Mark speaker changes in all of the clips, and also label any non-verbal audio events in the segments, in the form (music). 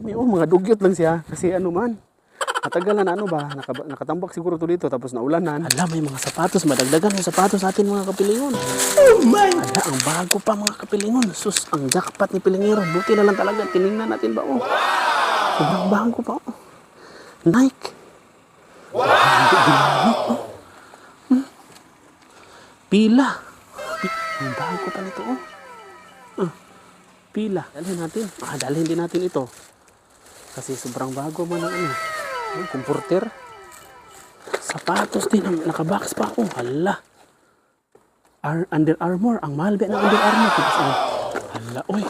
Speaker 1: Kami, oh, mga dugyot lang siya. Kasi ano man, matagal na ano ba, naka, nakatambak siguro to dito tapos naulanan. Ala, may mga sapatos, madagdagan yung sapatos natin mga kapilingon. Oh my! Ala, ang bago pa mga kapilingon. Sus, ang jackpot ni Pilingero. Buti na lang talaga, tinignan natin ba, oh. Sobrang bago pa, oh. Nike. Wow! Oh. Hmm. Pila. Ang bago pa nito, oh. Ah, pila. Dalhin natin. Ah, dalhin din natin ito. Kasi sobrang bago man ang ano. Ang comforter. Sapatos din. Nakabox pa ako. Hala. Ar Under Armour. Ang mahal ba ng Under Armour? Tapos ano. Hala, oy.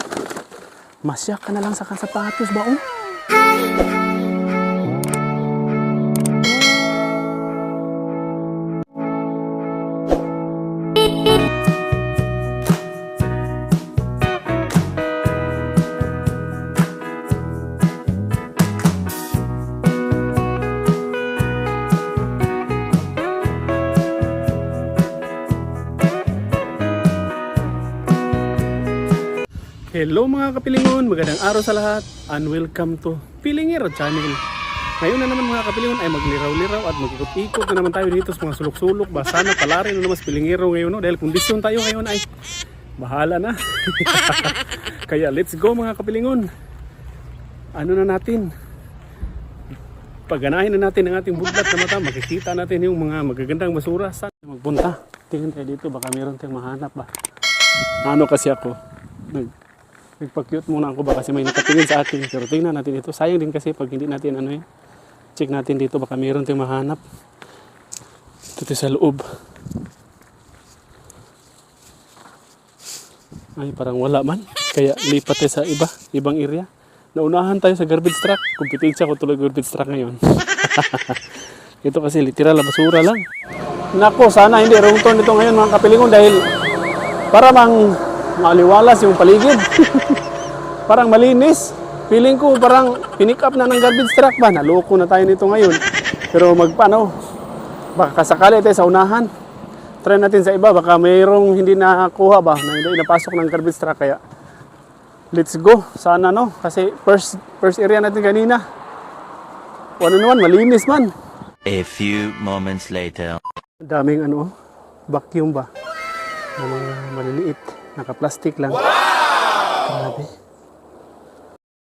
Speaker 1: Masya ka na lang sa sapatos ba, oh? Hello mga kapilingon, magandang araw sa lahat and welcome to Pilingero Channel. Ngayon na naman mga kapilingon ay magliraw-liraw at magikot-ikot na naman tayo dito sa mga sulok-sulok. Ba sana pala rin na naman Pilingero ngayon no? dahil kondisyon tayo ngayon ay bahala na. (laughs) Kaya let's go mga kapilingon. Ano na natin? Pagganahin na natin ang ating budlat na mata, makikita natin yung mga magagandang basura. Saan magpunta? Tingnan tayo dito, baka meron tayong mahanap ba? Ano kasi ako? Nag Nagpa-cute muna ako ba kasi may nakatingin sa akin. Pero tingnan natin ito. Sayang din kasi pag hindi natin ano yun. Check natin dito baka mayroon tayong mahanap. Dito sa loob. Ay parang wala man. Kaya lipat tayo sa iba. Ibang area. Naunahan tayo sa garbage truck. Kompetensya ko tuloy garbage truck ngayon. (laughs) ito kasi literal na basura lang. Nako, sana hindi wrong turn ito ngayon mga kapilingon dahil para mang maliwalas yung paligid. parang malinis. Feeling ko parang pinick up na ng garbage truck ba? Naloko na tayo nito ngayon. Pero magpano, baka kasakali tayo sa unahan. Try natin sa iba, baka mayroong hindi nakakuha ba, na hindi napasok ng garbage truck. Kaya let's go. Sana no, kasi first, first area natin kanina. Ano naman, malinis man.
Speaker 2: A few moments later.
Speaker 1: Daming ano, vacuum ba? Mga maliliit. Naka-plastic lang. Grabe.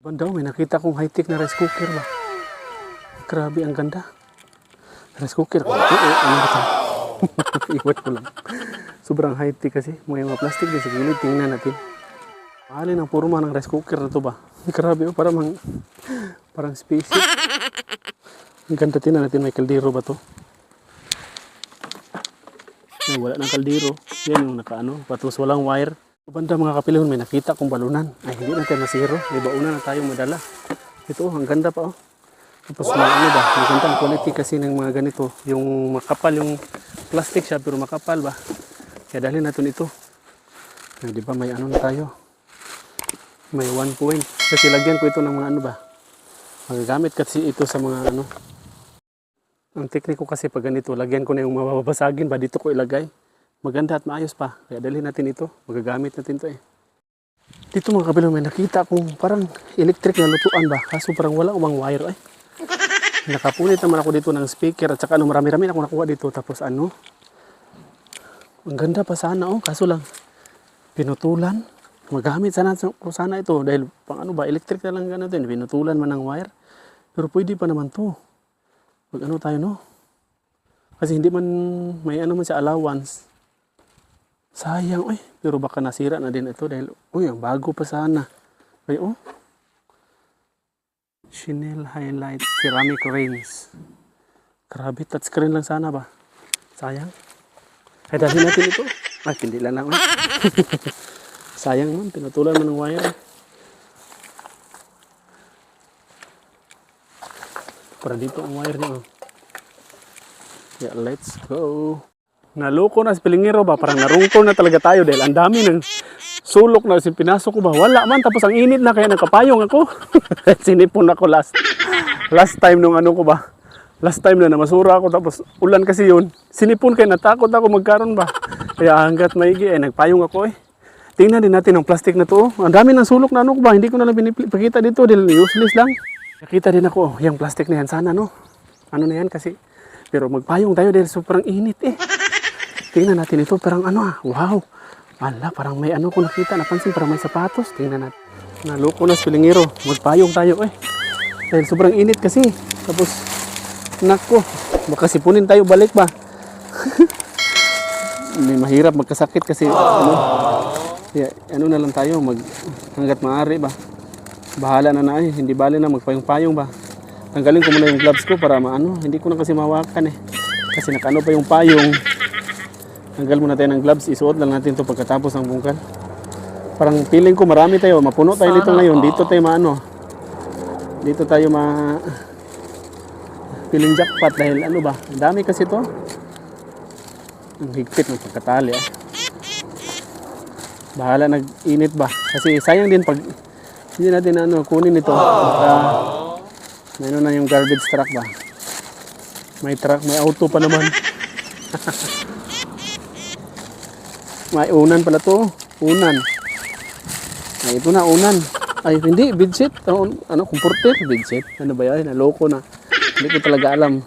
Speaker 1: Banda, may nakita kong high-tech na rice cooker ba? Grabe, ang ganda. Rice cooker. Oo, ano ba? (laughs) Iwan ko lang. Sobrang high-tech kasi. May mga plastic din sa gilid. Tingnan natin. Mahalin ang purma ng rice cooker na to ba? Grabe, oh, parang, (laughs) parang spaceship. Ang ganda tingnan natin. May kaldero ba to? Ay, wala ng kaldero. Yan yung nakaano, patos walang wire. Banda mga kapilihon, may nakita kong balunan. Ay, hindi natin masiro. May bauna na tayong madala. Ito, oh, ang ganda pa oh. Tapos may ano ba, ang ganda ang quality kasi ng mga ganito. Yung makapal yung plastic siya, pero makapal ba. Kaya dalhin natin ito. Ay, di ba may ano na tayo. May one point. Kasi lagyan ko ito ng mga ano ba. Magagamit kasi ito sa mga ano, ang tekniko kasi pag ganito, lagyan ko na yung mababasagin ba, dito ko ilagay. Maganda at maayos pa. Kaya dalhin natin ito. Magagamit natin to eh. Dito mga kabilong may nakita kong parang electric na lutuan ba. Kaso parang wala umang wire eh. Nakapunit naman ako dito ng speaker at saka ano, marami-rami ako nakuha dito. Tapos ano, ang ganda pa sana oh. Kaso lang, pinutulan. Magamit sana ko sana ito dahil pang ano ba, electric na lang din. Pinutulan man ng wire. Pero pwede pa naman to mag ano tayo no? Kasi hindi man may ano man sa allowance. Sayang eh pero baka nasira na din ito dahil uy ang bago pa sana. Ay oh. Chanel Highlight Ceramic Rings. Grabe touchscreen lang sana ba? Sayang. Ay dahil natin ito. Ay hindi lang lang (laughs) sayang man pinutulan mo ng wire Para dito ang wire niya. oh. Yeah, let's go. Naloko na si Pilingero ba? Parang narungkol na talaga tayo dahil ang dami ng sulok na si pinasok ko ba? Wala man. Tapos ang init na kaya nakapayong ako. (laughs) Sinipon ako last. Last time nung ano ko ba? Last time na namasura ako tapos ulan kasi yun. Sinipon kaya natakot ako magkaroon ba? Kaya hanggat maigi eh, nagpayong ako eh. tingnan din natin ang plastic na to. oh. Ang dami ng sulok na ano ko ba? Hindi ko na lang pinipakita dito. Dahil useless lang. Nakita din ako, oh, yung plastic na yan. Sana no? Ano na yan kasi. Pero magpayong tayo dahil sobrang init eh. Tingnan natin ito. Parang ano ah. Wow. Wala, parang may ano ko nakita. Napansin, parang may sapatos. Tingnan natin. Naloko na silingiro. Magpayong tayo eh. Dahil sobrang init kasi. Tapos, nako. Baka sipunin tayo balik ba? (laughs) May mahirap magkasakit kasi ano, kaya, ano na lang tayo, mag, hanggat maaari ba. Bahala na na eh, hindi bali na magpayong-payong ba. Tanggalin ko muna yung gloves ko para maano, hindi ko na kasi mawakan eh. Kasi nakano pa yung payong. Tanggal muna tayo ng gloves, isuot lang natin to pagkatapos ng bungkal. Parang feeling ko marami tayo, mapuno tayo dito ngayon, dito tayo maano. Dito tayo ma feeling jackpot dahil ano ba, ang dami kasi to. Ang higpit ng pagkatali ah. Bahala nag-init ba? Kasi sayang din pag hindi natin ano, kunin ito. Ano na yung garbage truck ba? May truck, may auto pa naman. (laughs) may unan pala to. Unan. Ay, ito na, unan. Ay, hindi, bedsheet. Ano, ano comforter? Bedsheet. Ano ba yan? Naloko na. Hindi ko talaga alam.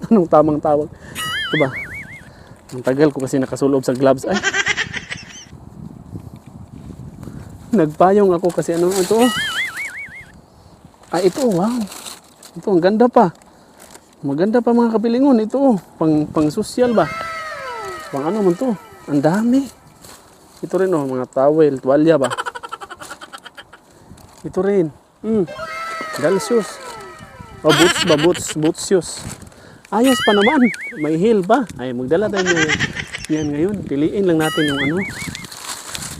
Speaker 1: (laughs) Anong tamang tawag? Ito ba? Ang tagal ko kasi nakasulob sa gloves. Ay, Nagpayong ako kasi ano ito. oh. Ay ito, wow. Ito, ang ganda pa. Maganda pa mga kapilingon. Ito, oh. pang, pang social ba? Pang ano man to. Ang dami. Ito rin oh, mga towel, tuwalya ba? Ito rin. Hmm. Galsius. Oh, boots ba? Boots. Boots shoes. Ayos pa naman. May heel ba? Ay, magdala tayo yan ngayon. Piliin lang natin yung ano.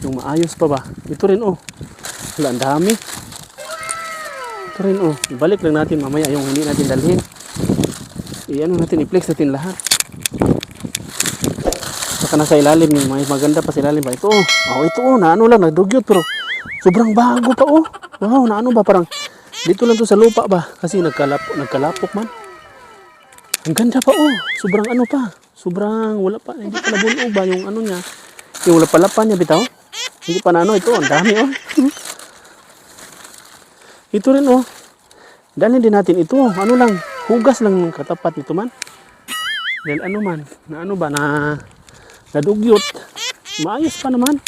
Speaker 1: Yung maayos pa ba? Ito rin oh. Wala, ang dami. Ito rin oh. Ibalik lang natin mamaya yung hindi natin dalhin. I-ano natin, i-flex natin lahat. Saka nasa ilalim yung may maganda pa sa ilalim ba? Ito oh. Oh, ito oh. Naano lang, nagdugyot pero sobrang bago pa oh. Wow, naano ba? Parang dito lang to sa lupa ba? Kasi nagkalap nagkalapok man. Ang ganda pa oh. Sobrang ano pa. Sobrang wala pa. Hindi pa nabuno ba yung ano niya. Yung wala pala pa niya bitaw. Hindi pa na ano ito. Ang dami oh. (laughs) ito rin oh. Dali din natin ito. Ano lang. Hugas lang ng katapat nito man. Dahil ano man. Na ano ba na nadugyot. Maayos pa naman.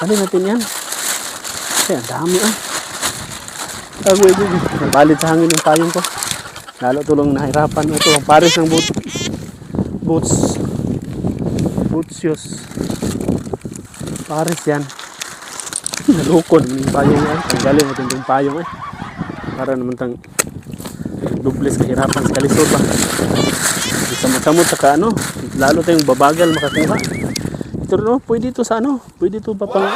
Speaker 1: Dali natin yan. Kasi ang dami ah. Agway ko. Nabalit sa hangin yung payong ko. Lalo tulong nahirapan. Ito ang pares ng boot, boots. Boots shoes. Pares yan. (laughs) Nalukon yung payong yan. Tanggalin natin yung payong eh. Para naman tang dubles kahirapan sa kalisod ba. Sa matamot saka ano. Lalo tayong babagal makakuha. Ito rin oh, pwede ito sa ano. Pwede ito pa pang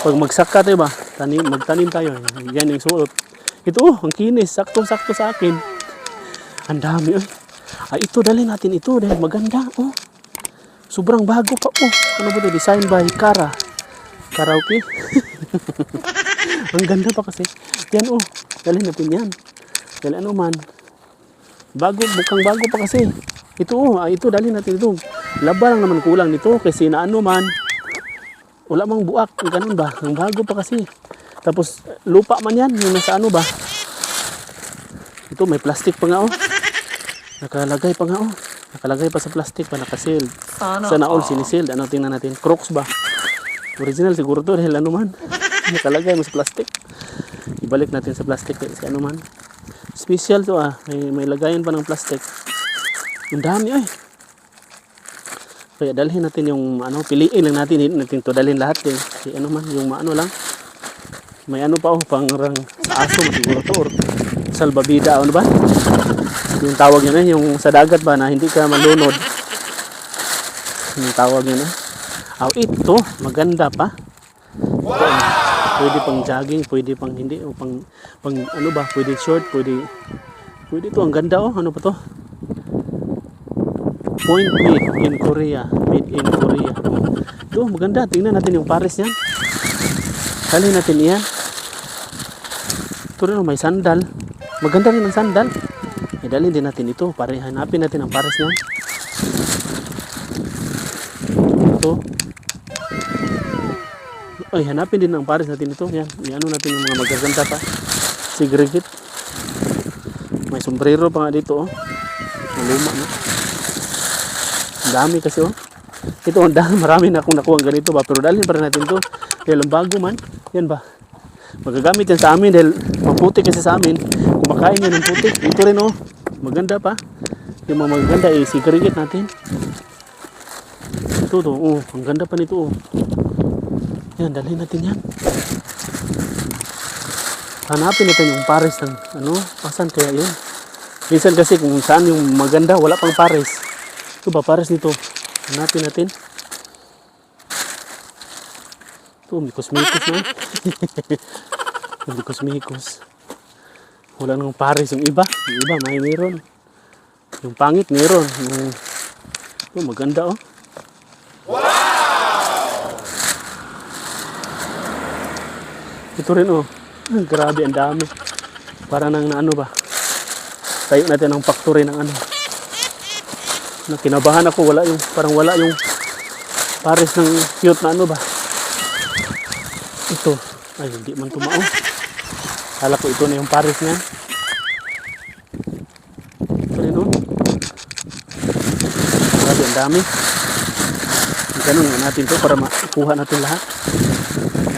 Speaker 1: pag magsaka tayo ba, tanim, magtanim tayo. Yan yung suot. Ito oh, ang kinis. Sakto-sakto sa akin. Ang dami oh. Ay, ito dali natin ito dahil maganda oh. Sobrang bago pa oh. Ano ba ito? Design by Kara. Karaoke. (laughs) ang ganda pa kasi. Yan oh. Dali natin yan. Dahil ano man. Bago, bukang bago pa kasi. Ito oh, ah, ito dali natin ito. Laba lang naman kulang nito kasi na ano man. Wala mang buak, ganun ba? Ang bago pa kasi. Tapos lupa man yan, yung nasa ano ba? Ito may plastic pa nga oh. Nakalagay pa nga oh. Nakalagay pa sa plastic pa nakasealed. Sana all sinisealed. Ano tingnan natin? Crocs ba? Original siguro to dahil ano man. (laughs) Nakalagay mo sa plastic. Ibalik natin sa plastic kasi ano man. Special to ah. May, may lagayan pa ng plastic. Ang dami ay. Kaya dalhin natin yung ano, piliin lang natin, hindi natin to dalhin lahat eh. Kasi ano man, yung ano lang. May ano pa oh, pang rang sa aso siguro to or salbabida ano ba? (laughs) Yung tawag yun eh, yung sa dagat ba na hindi ka malunod. Yung tawag yun eh. Oh, ito, maganda pa. Eh, pwede pang jogging, pwede pang hindi, o pang, pang ano ba, pwede short, pwede, pwede to, ang ganda oh, ano pa to? Point made in Korea. Made in Korea. Ito, maganda. Tingnan natin yung pares niyan. Dali natin iyan. Ito rin, oh, may sandal. Maganda rin ang sandal. Dali din natin ito. Pare, hanapin natin ang pares niyan. Ito. Ay, hanapin din ang pares natin ito. Yan, ano natin yung mga magaganda pa. Sigregit. May sombrero pa nga dito, oh. Maluma, no? Ang dami kasi, oh. Ito, ang dami. Marami na akong nakuha ganito ba. Pero dalhin pa rin natin to. Dahil ang bago man. Yan ba? Magagamit yan sa amin dahil maputi kasi sa amin. Kumakain yan ng puti. Ito rin, oh. Maganda pa. Yung mga magaganda, eh, sigregit natin. Ito, to. Oh, ang ganda pa nito, oh. Yan, dalhin natin yan. Hanapin natin yung pares ng ano, asan kaya yun? Minsan kasi kung saan yung maganda, wala pang pares. Ito ba pares nito? Hanapin natin. Ito, mikos-mikos na. (laughs) mikos-mikos. Wala nang pares yung iba. Yung iba, may meron. Yung pangit, meron. Yung, ito, maganda oh. Ito rin oh. Grabe, ang dami. Para nang na ano ba? Tayo natin ang factory ng ano. Na kinabahan ako, wala yung, parang wala yung pares ng cute na ano ba? Ito. Ay, hindi man tumao. Kala ko ito na yung pares niya. Ito rin oh. Grabe, ang dami. Ganun nga natin to para makuha natin lahat.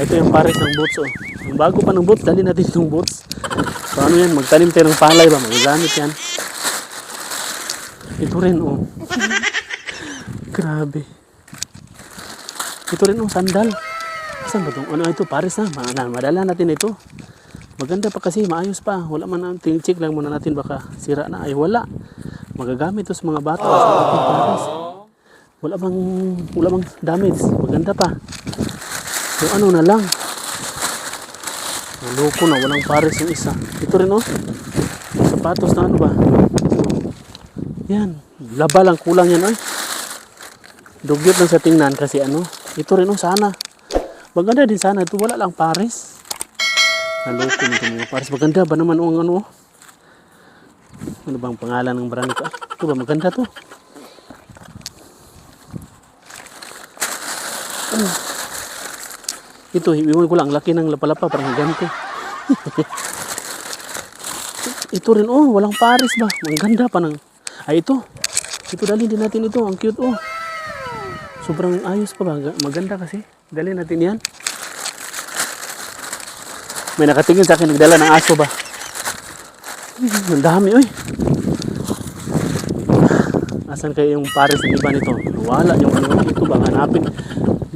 Speaker 1: Ito yung pares ng boots oh. Ang bago pa ng boots, dali natin itong boots. So ano yan, magtanim tayo ng palay ba? Magagamit yan. Ito rin oh. Grabe. Ito rin oh, sandal. Saan ba itong? Ano ito? Pares na. Ma- Madala natin ito. Maganda pa kasi, maayos pa. Wala man ang check lang muna natin baka sira na. Ay wala. Magagamit to sa mga bata. Sa ating pares. Wala bang, wala bang damage. Maganda pa. So ano na lang. Naloko na, walang pares yung isa. Ito rin oh. Sapatos na ano ba? Yan. Laba lang, kulang yan oh. Dugyot lang sa tingnan kasi ano. Ito rin oh, sana. Maganda din sana. Ito wala lang pares. Naloko na itong mga pares. Maganda ba naman ang ano oh. Ano bang pangalan ng brand ito? Ah, ito ba maganda to? Ito, iwan ko lang, laki ng lapalapa, parang ganti. (laughs) ito rin, oh, walang pares ba? Ang ganda pa ng... Ay, ito. Ito, dalhin din natin ito. Ang cute, oh. Sobrang ayos pa ba? Ga- Maganda kasi. Dalhin natin yan. May nakatingin sa akin, nagdala ng aso ba? Ang dami, oy. Asan kayo yung pares ng iba nito? Wala yung ano ito ba? Hanapin.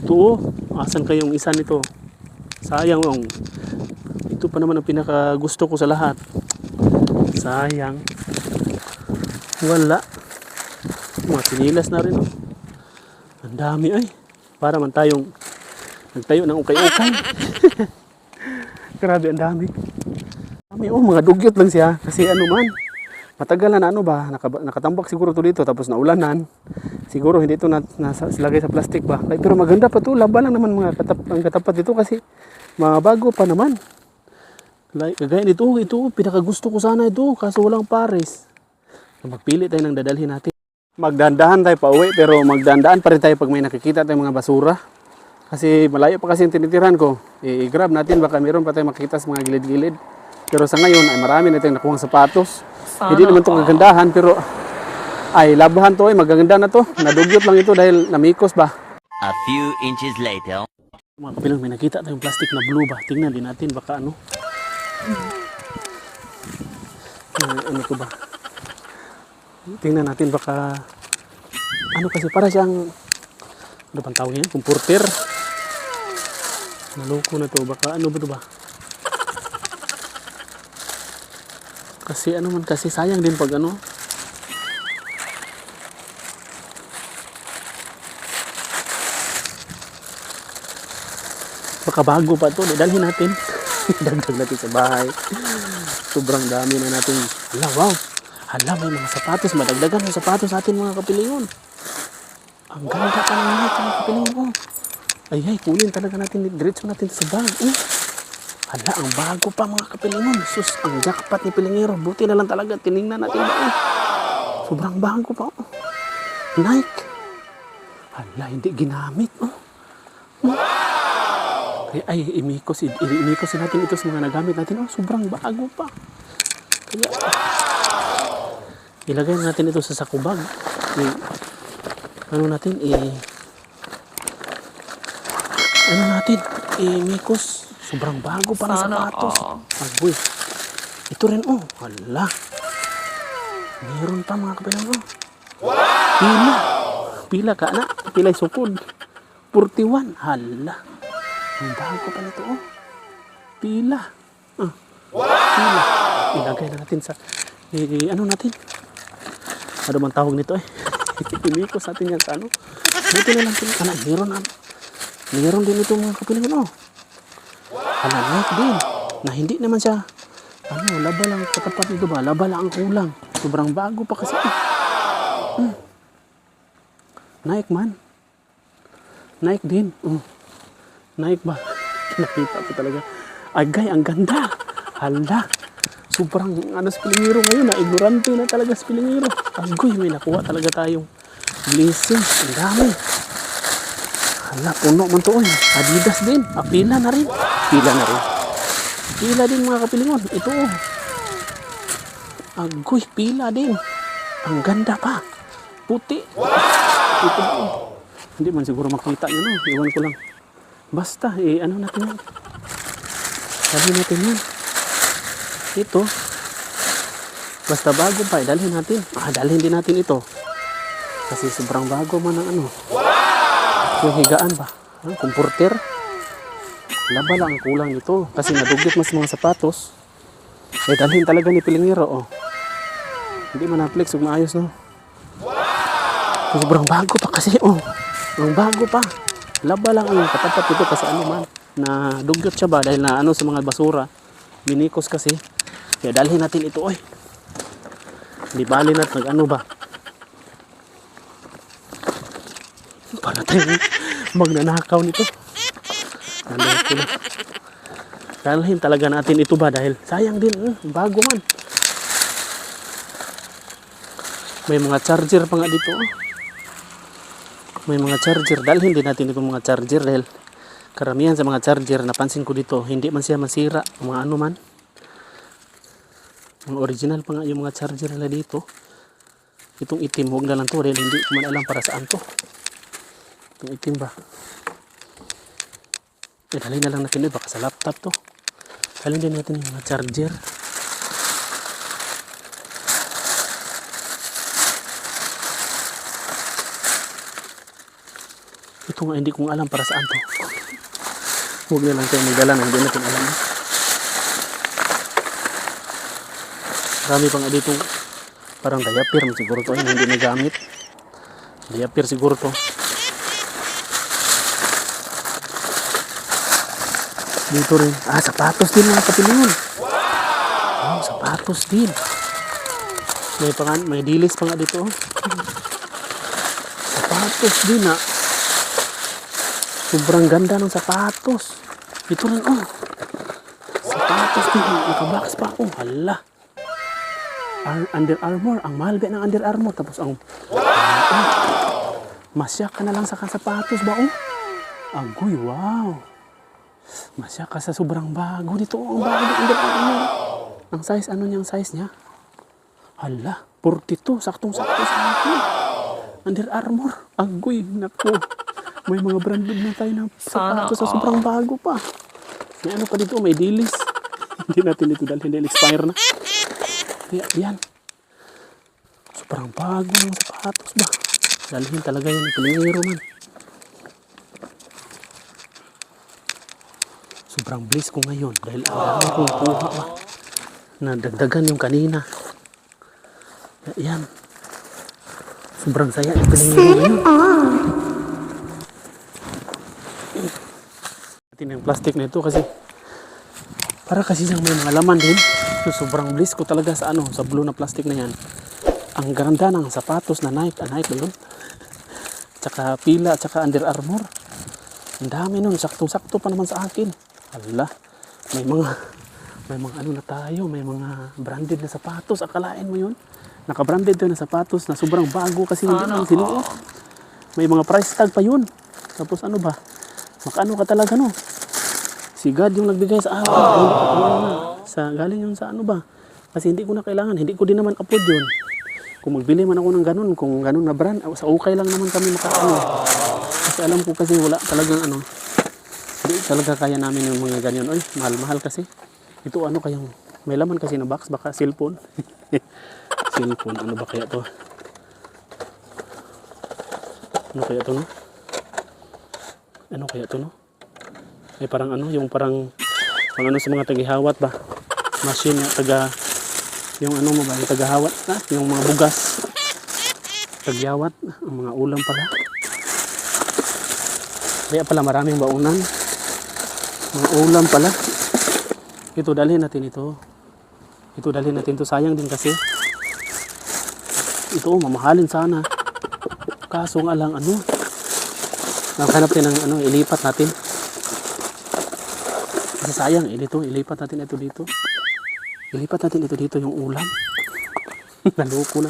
Speaker 1: Ito oh. Asan kayo yung isa nito? Sayang oh. Ito pa naman ang pinaka gusto ko sa lahat. Sayang. Wala. Mga sinilas na rin oh. Ang dami ay. Para man tayong nagtayo ng ukay-ukay. (laughs) (laughs) Grabe ang dami. Dami oh, mga dugyot lang siya. Kasi ano man, matagal na ano ba, nakatambak siguro to dito tapos naulanan. Siguro hindi ito na, nasa, silagay sa plastic ba. Like, pero maganda pa to, laba lang naman mga katap, ang katapat dito kasi mga bago pa naman. Like, kagaya nito, ito, pinakagusto ko sana ito, kaso walang pares. Magpili tayo ng dadalhin natin. Magdandahan tayo pa uwi, pero magdandaan pa rin tayo pag may nakikita tayong mga basura. Kasi malayo pa kasi yung tinitiran ko. I-grab natin, baka meron pa tayong makikita sa mga gilid-gilid. Pero sa ngayon, ay marami na tayong nakuhang sapatos. Hindi naman ito kagandahan, pero ay labahan to, ay magaganda na to. Nadugyot lang ito dahil namikos ba.
Speaker 2: A few inches later.
Speaker 1: Mga kapilang, may nakita tayong plastic na blue ba? Tingnan din natin, baka ano. Ano, ano to ba? Tingnan natin baka ano kasi para siyang ano bang tawag niya? Comporter. Naloko na to. Baka ano ba to ba? Kasi ano man kasi sayang din pag ano. Baka bago pa to. Dalhin natin. (laughs) Dagdag natin sa bahay. Sobrang dami na natin. Hala, wow. Hala, may mga sapatos. Madagdagan ng sapatos natin mga kapilingon. Ang ganda pa mga mga kapilingon. Ay, ay, kunin talaga natin. Diretso natin sa bag. Oh. Hala, ang bago pa mga kapilingon. Sus, ang jackpot ni Pilingero. Buti na lang talaga. Tiningnan natin ba? Sobrang bago pa. Oh. Nike. Hala, hindi ginamit. Oh. Ay, ay imikos, imikos natin ito sa mga nagamit natin. Oh, sobrang bago pa. Kaya, ilagay natin ito sa sakubag. I, ano natin, i, ano natin, imikos. Sobrang bago pa
Speaker 3: Sana
Speaker 1: sapatos. Agoy. Ito rin, oh. Hala. Meron pa mga kapilang, oh. Pila. Pila ka na. Pila'y sukod. 41. Hala. Ang bago pa nito, oh. Pila. Ah. Pila. Ilagay na natin sa... Eh, eh, ano natin? Ano bang tawag nito eh? (laughs) Imikos natin yan sa ano? Buti na lang. Ano, meron na. Meron din ito mga kapilingan, oh. Ano, like din. Na hindi naman siya ano, laba lang katapat nito ba? Laba lang ang kulang. Sobrang bago pa kasi. Hmm. Nike man. Nike din. Oh. Nike ba? (laughs) Nakita ko talaga. Agay, ang ganda. Hala. Sobrang ano sa Pilingiro ngayon. Na ignorante na talaga sa Pilingiro. Agoy, may nakuha talaga tayong blessing. Ang dami. Hala, puno man to. oy. Adidas din. Ah, na rin. Pila na rin. Pila din mga kapilingon. Ito oh. Agoy, pila din. Ang ganda pa. Puti. Ito oh. Hindi man siguro makita nyo no. Iwan ko lang. Basta, eh, ano natin yan. Sabi natin yan. Ito. Basta bago pa, eh, dalhin natin. Ah, dalhin din natin ito. Kasi sobrang bago man ang ano. Yung higaan ba? Ang komporter. Laba lang ang kulang nito. Kasi nadugit mas mga sapatos. Eh, dalhin talaga ni Pilingero, oh. Hindi man na-flex, huwag maayos, no? Sobrang bago pa kasi, oh. Ang bago pa. Laba lang ang katapat ito kasi ano man. Na dugyot siya ba dahil na ano sa mga basura. Minikos kasi. Kaya dalhin natin ito, oy. Di bali na nag ano ba. Para tayo magnanakaw nito. Dalhin talaga natin ito ba dahil sayang din, hmm, bago man. May mga charger pa nga dito. Oh. May mga charger. Dalhin din natin itong mga charger dahil karamihan sa mga charger napansin ko dito, hindi man siya masira. Mga ano man. Mga original pa nga yung mga charger nila dito. Itong itim, huwag na lang to dahil hindi ko man alam para saan to. Itong itim ba? Eh, dalhin na lang natin ito. Baka sa laptop to. Dalhin din natin yung mga charger. Ito nga, hindi ko alam para saan to. Huwag na lang tayo magdala na hindi natin alam. Marami pa nga dito. Parang diaper siguro to. Ay, hindi nagamit. Diaper siguro to. Dito rin. Ah, sapatos din mga kapilingon. Oh, sapatos din. May pangan, may dilis pa nga dito. oh. Sapatos din ah. Sobrang ganda ng sapatos. Ito rin oh. Sapatos din. Nakabox pa ako. Hala. Ar- Under Armour. Ang mahal ba ng Under Armour? Tapos ang... Oh. Masyak ka na lang sa sapatos ba oh? Agoy, wow. Masya ka sa sobrang bago nito. Ang bago ng Under Armour. Ang size, ano niyang size niya? Hala, 42. Saktong-sakto sa akin. Under Armour. Agoy, naku. May mga branded na tayo ng
Speaker 3: Sana
Speaker 1: sapatos sa sobrang bago pa. May ano pa dito, may dilis. (laughs) Hindi natin ito dahil hindi expire na. Kaya yan. Sobrang bago ng sapatos ba? Dalhin talaga yan. Pilingero man. Sobrang bliss ko ngayon dahil ang dami kong kuha ba. Nadagdagan yung kanina. Yan. Sobrang saya ng pilingero ngayon. Natin yung plastic na ito kasi para kasi siyang may mga laman din. So, sobrang bliss ko talaga sa ano, sa blue na plastic na yan. Ang ganda ng sapatos na Nike, ah, Nike yun? Tsaka pila, tsaka Under Armour. Ang dami nun, saktong-sakto pa naman sa akin. Hala, may mga, may mga ano na tayo, may mga branded na sapatos. Akalain mo yun? Naka-branded tayo na sapatos na sobrang bago kasi hindi
Speaker 3: Sana
Speaker 1: lang sinuot. May mga price tag pa yun. Tapos ano ba? Makano ka talaga no? Si God yung nagbigay sa akin. Ko ano na. Sa, galing yun sa ano ba? Kasi hindi ko na kailangan. Hindi ko din naman upload yun. Kung magbili man ako ng ganun, kung ganun na brand, ah, sa okay lang naman kami makaano. Kasi alam ko kasi wala talagang ano. Hindi talaga kaya namin yung mga ganyan. Oy, mahal-mahal kasi. Ito ano kayang, may laman kasi na box, baka cellphone. (laughs) cellphone, ano ba kaya to? Ano kaya to no? Ano kaya to no? Ay parang ano, yung parang pang ano sa mga tagahawat ba? Machine na taga yung ano mo ba, yung tagahawat na, yung mga bugas. Tagyawat, ang mga ulam pala. Kaya pala maraming baunan. Ulam pala. Ito dalhin natin ito. Ito dalhin natin to sayang din kasi. Ito mamahalin sana. Kaso nga ano. Nakahanap din ng ano, ilipat natin. Kasi sayang, eh, dito, ilipat natin ito dito. Ilipat natin ito dito yung ulam. (laughs) Naloko na.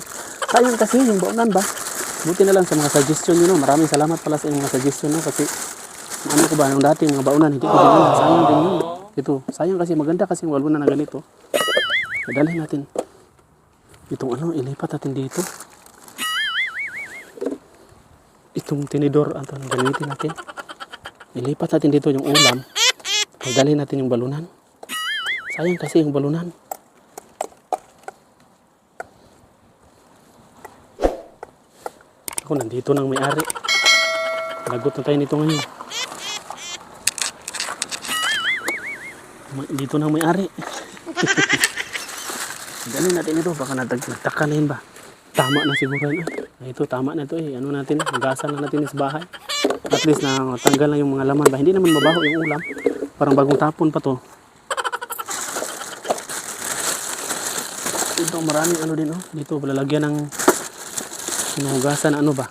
Speaker 1: Sayang kasi yung baunan ba? Buti na lang sa mga suggestion nyo. No? Maraming salamat pala sa inyong mga suggestion. No? Kasi ano ko ba, nung dati mga baunan, hindi ko dinala. Sayang din yun. Ito, sayang kasi maganda kasi yung baunan na ganito. Dalhin natin. Itong ano, ilipat natin dito. Itong tinidor, ano, gamitin natin. Ilipat natin dito yung ulam. Pagdalhin natin yung balunan. Sayang kasi yung balunan. Ako, nandito nang may-ari. Lagot na tayo nito ngayon. Dito nang may-ari. (laughs) Dali natin ito, baka nagtaka na yun ba? Tama na siguro yun. Ah, ito, tama na ito eh. Ano natin, hugasan na natin sa bahay. At least na tanggal na yung mga laman ba. Hindi naman mabaho yung ulam. Parang bagong tapon pa to. Ito, maraming ano din oh. Dito, lalagyan ng hinuhugasan na ano ba.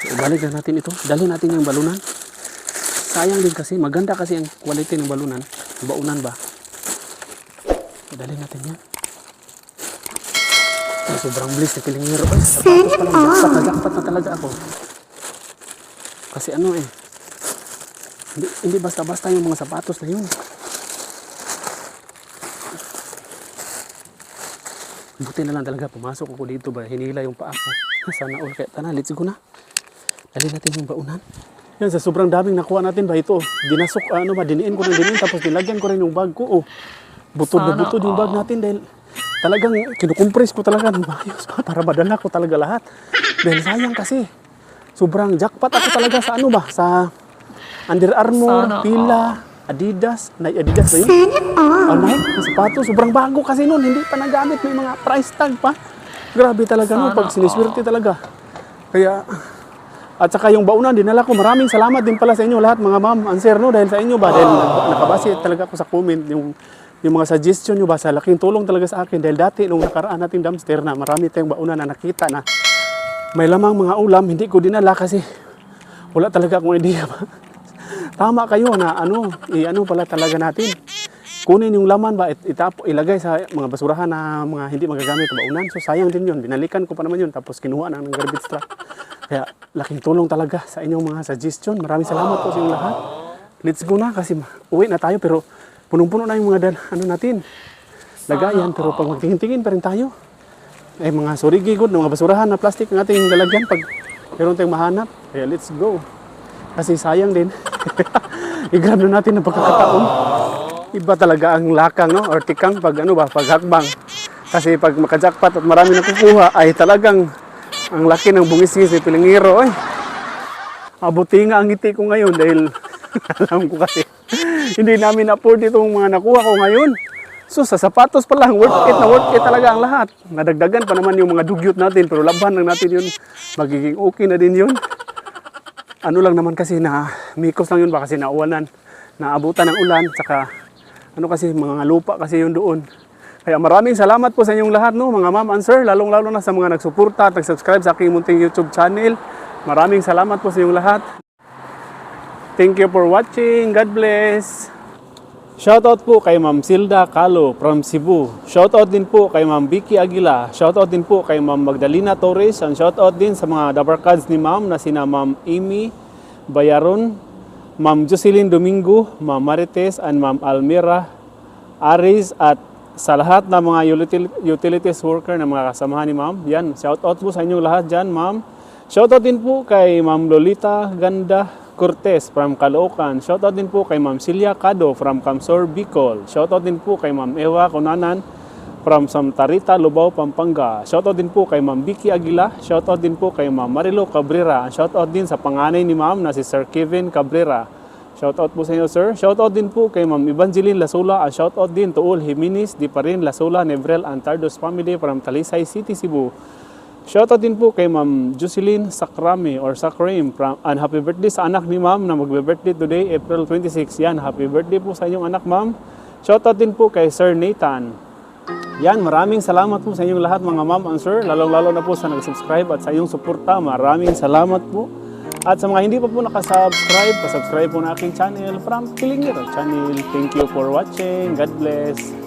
Speaker 1: So, ibalik na natin ito. Dalhin natin yung balunan. Sayang din kasi, maganda kasi ang quality ng balunan. Baunan ba? Dalhin natin yan. Ay, sobrang bliss na pilingero. Ay, sapatos pa lang. Na talaga ako. Kasi ano eh. Hindi, hindi basta-basta yung mga sapatos na yun. Buti na lang talaga pumasok ako dito ba. Hinila yung paa ko. (laughs) Sana all kaya tana. Let's go na. Dali natin yung baunan. Yan, sa sobrang daming nakuha natin ba ito? Dinasok, ano ba, diniin ko ng diniin. Tapos nilagyan ko rin yung bag ko. Oh, butod na butod yung bag natin dahil talagang kinukumpres ko talaga ng ayos pa para madala ko talaga lahat. Dahil sayang kasi. Sobrang jackpot ako talaga sa ano ba? Sa Under Armour, Pila, Adidas. Na, Adidas ba yun? Oh, Nike, na sapatos. Sobrang bago kasi noon. Hindi pa nagamit. May mga price tag pa. Grabe talaga no. Pag siniswerte talaga. Kaya, at saka yung baunan, dinala ko. Maraming salamat din pala sa inyo lahat mga ma'am. Answer no, dahil sa inyo ba? Dahil nakabase talaga ako sa comment. Yung, yung mga suggestion nyo ba sa laking tulong talaga sa akin. Dahil dati, nung nakaraan nating dumpster na marami tayong baunan na nakita na may lamang mga ulam, hindi ko dinala kasi wala talaga akong idea ba. (laughs) Tama kayo na ano, i-ano pala talaga natin. Kunin yung laman ba, it- itap, ilagay sa mga basurahan na mga hindi magagamit na baunan. So sayang din yun. Binalikan ko pa naman yun. Tapos kinuha na ng garbage truck. Kaya laking tulong talaga sa inyong mga suggestion. Maraming salamat po sa inyong lahat. Let's go na kasi uwi na tayo pero punong-puno na yung mga dan, ano natin. Lagayan pero pag magtingin-tingin pa rin tayo. Ay mga surigi good, mga basurahan na plastic ang ating lalagyan pag meron tayong mahanap. Kaya let's go. Kasi sayang din. (laughs) I-grab na natin ang pagkakataon. Iba talaga ang lakang, no? Or tikang pag ano ba, pag hakbang. Kasi pag makajakpat at marami nakukuha, ay talagang ang laki ng bungis-ngis ni Pilingiro. Ay, abuti nga ang ngiti ko ngayon dahil (laughs) alam ko kasi hindi namin afford itong mga nakuha ko ngayon. So sa sapatos pa lang, worth it na worth it talaga ang lahat. Nadagdagan pa naman yung mga dugyot natin, pero laban lang natin yun. Magiging okay na din yun. Ano lang naman kasi na mikos lang yun ba kasi nauwanan. Naabutan ng ulan, saka ano kasi mga lupa kasi yun doon. Kaya maraming salamat po sa inyong lahat, no, mga ma'am and sir, lalong-lalo na sa mga nagsuporta at nag-subscribe sa aking munting YouTube channel. Maraming salamat po sa inyong lahat. Thank you for watching. God bless. Shoutout po kay Ma'am Silda Calo from Cebu. Shoutout din po kay Ma'am Vicky Aguila. Shoutout din po kay Ma'am Magdalena Torres. And shoutout din sa mga dabarkads ni Ma'am na sina Ma'am Amy Bayaron, Ma'am Jocelyn Domingo, Ma'am Marites, and Ma'am Almira Aris at sa lahat ng mga util- utilities worker na mga kasamahan ni Ma'am. Yan, shout out po sa inyong lahat dyan, Ma'am. Shout out din po kay Ma'am Lolita Ganda Cortez from Caloocan. Shout out din po kay Ma'am Celia Cado from Camsor Bicol. Shout out din po kay Ma'am Ewa Conanan from Samtarita, Lubao, Pampanga. Shoutout din po kay Ma'am Vicky Aguila. Shoutout din po kay Ma'am Marilo Cabrera. Shoutout din sa panganay ni Ma'am na si Sir Kevin Cabrera. Shoutout po sa inyo, sir. Shoutout din po kay Ma'am Evangeline Lasula. At shoutout din to all Jimenez, Diparin, Lasula, Nevrel, and Tardos family from Talisay City, Cebu. Shoutout din po kay Ma'am Jocelyn Sakrame or Sakrim from, and happy birthday sa anak ni Ma'am na magbe-birthday today, April 26. Yan, happy birthday po sa inyong anak, Ma'am. Shoutout din po kay Sir Nathan. Yan, maraming salamat po sa inyong lahat mga ma'am and sir, lalong-lalo na po sa nag-subscribe at sa iyong suporta. Maraming salamat po. At sa mga hindi pa po nakasubscribe, pasubscribe po na aking channel from Kilingiro channel. Thank you for watching. God bless.